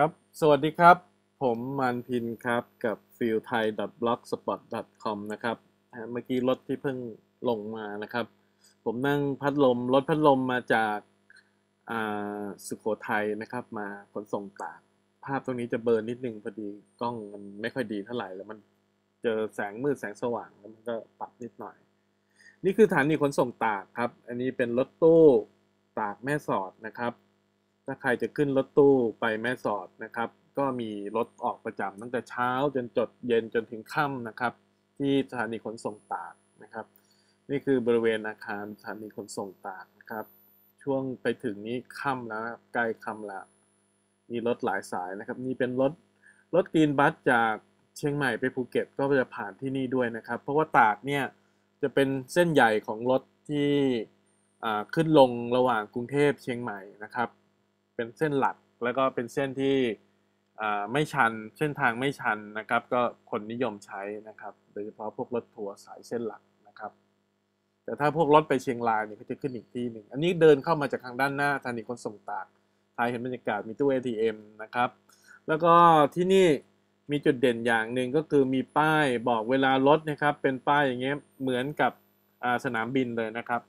ครับ สวัสดีครับ ผมมันพินครับกับ f e e l t h a i b l o g s p o t c o m นะครับเมื่อกี้รถที่เพิ่งลงมานะครับ ผมนั่งพัดลม รถพัดลมมาจากาสุโขทัยนะครับ มาขนส่งตาก ภาพตรงนี้จะเบลอร์นิดนึงพอดีกล้องมันไม่ค่อยดีเท่าไหร่แล้วมันเจอแสงมืดแสงสว่างแล้วมันก็ปรับนิดหน่อย นี่คือสถานีขนส่งตากครับ อันนี้เป็นรถตู้ตากแม่สอดนะครับ ถ้าใครจะขึ้นรถตู้ไปแม่สอดนะครับ ก็มีรถออกประจำตั้งแต่เช้าจนจดเย็นจนถึงค่ำนะครับ ที่สถานีขนส่งตากนะครับ นี่คือบริเวณอาคารสถานีขนส่งตากนะครับ ช่วงไปถึงนี้ค่ำแล้วใกล้ค่ำแล้วมีรถหลายสายนะครับ นี่เป็นรถรถกรีนบัสจากเชียงใหม่ไปภูเก็ตก็จะผ่านที่นี่ด้วยนะครับ เพราะว่าตากเนี่ยจะเป็นเส้นใหญ่ของรถที่ขึ้นลงระหว่างกรุงเทพเชียงใหม่นะครับ เป็นเส้นหลัก แล้วก็เป็นเส้นที่ไม่ชันเส้นทางไม่ชันนะครับ ก็คนนิยมใช้นะครับ โดยเฉพาะพวกรถทัวร์สายเส้นหลักนะครับ แต่ถ้าพวกรถไปเชียงรายเนี่ยก็จะขึ้นอีกที่หนึ่งอันนี้เดินเข้ามาจากทางด้านหน้าสถานีขนส่งตากทายเห็นบรรยากาศมีตู้ ATM นะครับ แล้วก็ที่นี่มีจุดเด่นอย่างหนึ่งก็คือมีป้ายบอกเวลารถนะครับ เป็นป้ายอย่างเงี้ยเหมือนกับสนามบินเลยนะครับ